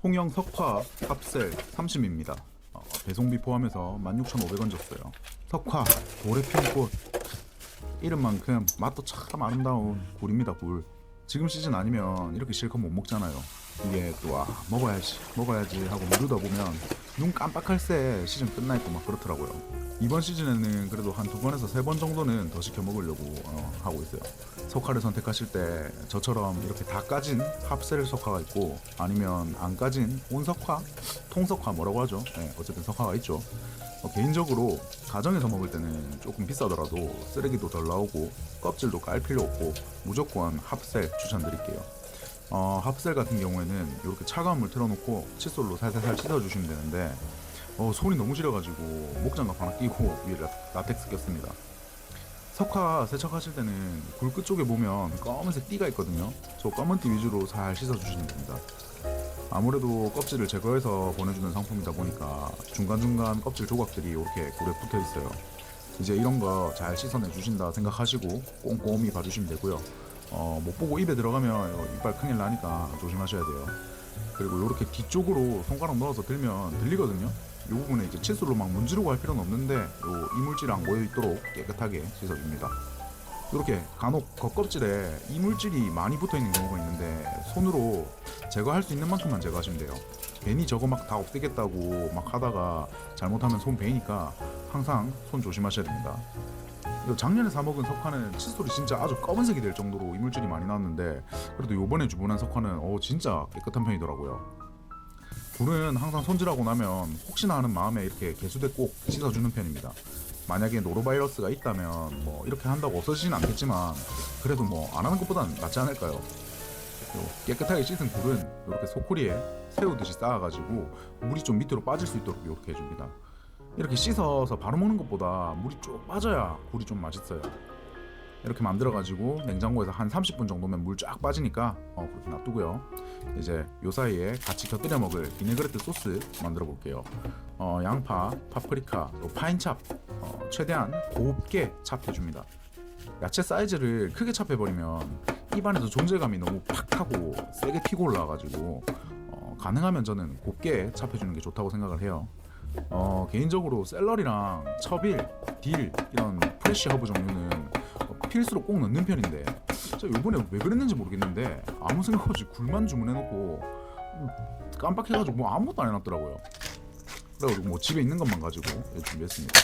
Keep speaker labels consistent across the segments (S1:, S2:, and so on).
S1: 통영 석화 합셀 30입니다. 어, 배송비 포함해서 16,500원 줬어요. 석화 돌에 피운 꽃 이름만큼 맛도 참 아름다운 굴입니다 굴. 지금 시즌 아니면 이렇게 실컷 못 먹잖아요. 이게 또 아, 먹어야지 먹어야지 하고 미루다 보면 눈 깜빡할 새 시즌 끝나 있고 막 그렇더라고요. 이번 시즌에는 그래도 한 두 번에서 세 번 정도는 더 시켜 먹으려고 어, 하고 있어요. 석화를 선택하실 때 저처럼 이렇게 다 까진 합셀 석화가 있고 아니면 안 까진 온석화, 통석화 뭐라고 하죠? 네, 어쨌든 석화가 있죠. 어, 개인적으로 가정에서 먹을 때는 조금 비싸더라도 쓰레기도 덜 나오고 껍질도 깔 필요 없고 무조건 합셀 추천드릴게요. 어, 합셀 같은 경우에는 이렇게 차가운 물 틀어놓고 칫솔로 살살살 씻어주시면 되는데 어, 손이 너무 시려가지고 목장갑 하나 끼고 위에 라, 라텍스 꼈습니다. 석화 세척하실 때는 굴 끝쪽에 보면 검은색 띠가 있거든요. 저 검은 띠 위주로 잘 씻어주시면 됩니다. 아무래도 껍질을 제거해서 보내주는 상품이다 보니까 중간중간 껍질 조각들이 이렇게 굴에 붙어 있어요. 이제 이런 거 잘 씻어내 주신다 생각하시고 꼼꼼히 봐주시면 되고요. 어, 못 보고 입에 들어가면 이빨 큰일 나니까 조심하셔야 돼요. 그리고 이렇게 뒤쪽으로 손가락 넣어서 들면 들리거든요. 이 부분에 이제 칫솔로 막 문지르고 할 필요는 없는데 요 이물질 안 모여 있도록 깨끗하게 씻어줍니다. 이렇게 간혹 겉껍질에 이물질이 많이 붙어 있는 경우가 있는데 손으로 제거할 수 있는 만큼만 제거하시면 돼요. 괜히 저거 막 다 없애겠다고 막 하다가 잘못하면 손 베이니까 항상 손 조심하셔야 됩니다. 작년에 사 먹은 석화는 칫솔이 진짜 아주 검은색이 될 정도로 이물질이 많이 나왔는데 그래도 요번에 주문한 석화는 어 진짜 깨끗한 편이더라고요. 굴은 항상 손질하고 나면 혹시나 하는 마음에 이렇게 개수대 꼭 씻어주는 편입니다. 만약에 노로바이러스가 있다면 뭐 이렇게 한다고 없어지진 않겠지만 그래도 뭐 안 하는 것보단 낫지 않을까요? 요 깨끗하게 씻은 굴은 이렇게 소쿠리에 세우듯이 쌓아가지고 물이 좀 밑으로 빠질 수 있도록 이렇게 해줍니다. 이렇게 씻어서 바로 먹는 것보다 물이 쭉 빠져야 굴이 좀 맛있어요. 이렇게 만들어 가지고 냉장고에서 한 30분 정도면 물 쫙 빠지니까 어, 그렇게 놔두고요. 이제 요 사이에 같이 곁들여 먹을 비네그레트 소스 만들어 볼게요. 어, 양파, 파프리카, 또 파인찹 어, 최대한 곱게 찹해 줍니다. 야채 사이즈를 크게 찹해 버리면 입안에서 존재감이 너무 팍 하고 세게 튀고 올라와가지고 어, 가능하면 저는 곱게 찹해 주는 게 좋다고 생각을 해요. 어, 개인적으로 샐러리랑 첩일, 딜 이런 프레쉬 허브 종류는 어, 필수로 꼭 넣는 편인데 저 요번에 왜 그랬는지 모르겠는데 아무 생각 없이 굴만 주문해놓고 음, 깜빡해가지고 뭐 아무것도 안 해놨더라고요. 그래가지고 뭐 집에 있는 것만 가지고 예, 준비했습니다.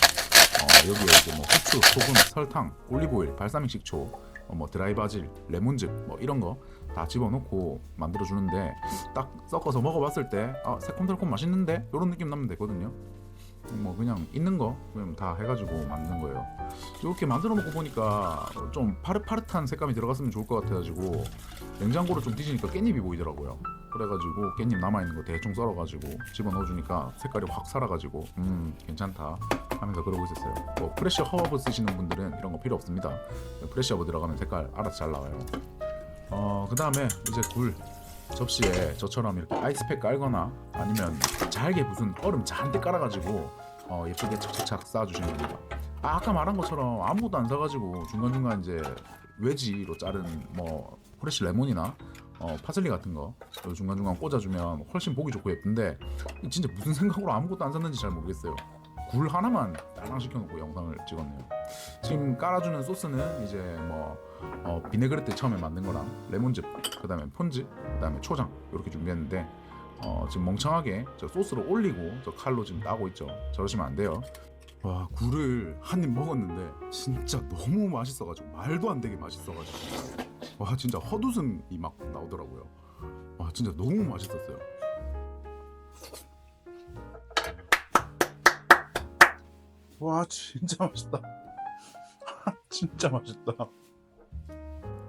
S1: 어, 여기에 이제 뭐 후추, 소금, 설탕, 올리브오일, 발사믹 식초, 어, 뭐 드라이 바질, 레몬즙 뭐 이런 거 다 집어넣고 만들어 주는데 딱 섞어서 먹어봤을 때 아, 새콤달콤 맛있는데 이런 느낌 나면 되거든요. 뭐 그냥 있는 거 그냥 다 해가지고 만든 거예요. 이렇게 만들어 놓고 보니까 좀 파릇파릇한 색감이 들어갔으면 좋을 것 같아가지고 냉장고를 좀 뒤지니까 깻잎이 보이더라고요. 그래가지고 깻잎 남아있는 거 대충 썰어가지고 집어 넣어주니까 색깔이 확 살아가지고 음 괜찮다 하면서 그러고 있었어요. 뭐 프레쉬 허브 쓰시는 분들은 이런 거 필요 없습니다. 프레쉬 허브 들어가면 색깔 알아서 잘 나와요. 어, 그 다음에 이제 굴 접시에 저처럼 이렇게 아이스팩 깔거나 아니면 잘게 무슨 얼음 잔뜩 깔아가지고 어, 예쁘게 착착착 쌓아주시면 됩니다. 아, 아까 말한 것처럼 아무것도 안 사가지고 중간중간 이제 외지로 자른 뭐 프레쉬 레몬이나 어, 파슬리 같은 거 중간중간 꽂아주면 훨씬 보기 좋고 예쁜데 진짜 무슨 생각으로 아무것도 안 샀는지 잘 모르겠어요. 굴 하나만 딸랑 시켜놓고 영상을 찍었네요. 지금 깔아주는 소스는 이제 뭐 어, 비네그레트 처음에 만든 거랑 레몬즙, 그다음에 폰즈, 그다음에 초장 이렇게 준비했는데 어, 지금 멍청하게 저 소스를 올리고 저 칼로 지금 따고 있죠. 저러시면 안 돼요. 와 굴을 한 입 먹었는데 진짜 너무 맛있어가지고 말도 안 되게 맛있어가지고 와 진짜 헛웃음이 막 나오더라고요. 와 진짜 너무 맛있었어요. 와 진짜 맛있다. 진짜 맛있다.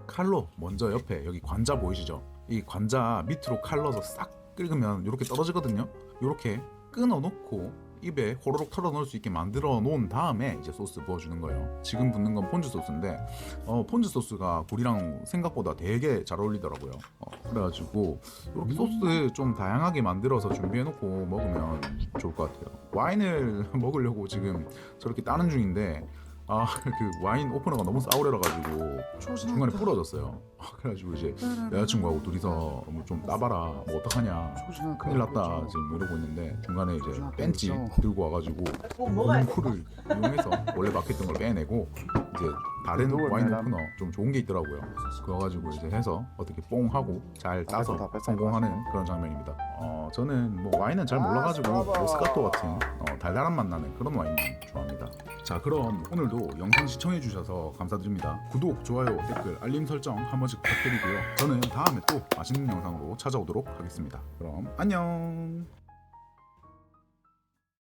S1: 칼로 먼저 옆에 여기 관자 보이시죠? 이 관자 밑으로 칼 넣어서 싹 긁으면 이렇게 떨어지거든요. 이렇게 끊어 놓고 입에 호로록 털어 넣을 수 있게 만들어 놓은 다음에 이제 소스 부어주는 거예요. 지금 붓는 건 폰즈 소스인데 어, 폰즈 소스가 굴이랑 생각보다 되게 잘 어울리더라고요. 어, 그래가지고 이렇게 소스 좀 다양하게 만들어서 준비해 놓고 먹으면 좋을 것 같아요. 와인을 먹으려고 지금 저렇게 따는 중인데 아 그 와인 오프너가 너무 싸우려라 가지고 중간에 부러졌어요. 아, 그래가지고 이제 여자친구하고 둘이서 뭐좀 따봐라 뭐 어떡하냐. 큰일 났다 지금 뭐 이러고 있는데 중간에 이제 벤치 들고 와가지고 문구를 이용해서 원래 막혔던 걸 빼내고 이제 다른 와인 오프너 좀 좋은 게 있더라고요. 그거 가지고 이제 해서 어떻게 뽕 하고 잘 따서 성공하는 그런 장면입니다. 어 저는 뭐 와인은 잘 몰라가지고 모스카토 같은 어, 달달한 맛 나는 그런 와인만 좋아합니다. 자 그럼 오늘도 영상 시청해주셔서 감사드립니다. 구독, 좋아요, 댓글, 알림 설정 한 번씩 부탁드리고요. 저는 다음에 또 맛있는 영상으로 찾아오도록 하겠습니다. 그럼 안녕.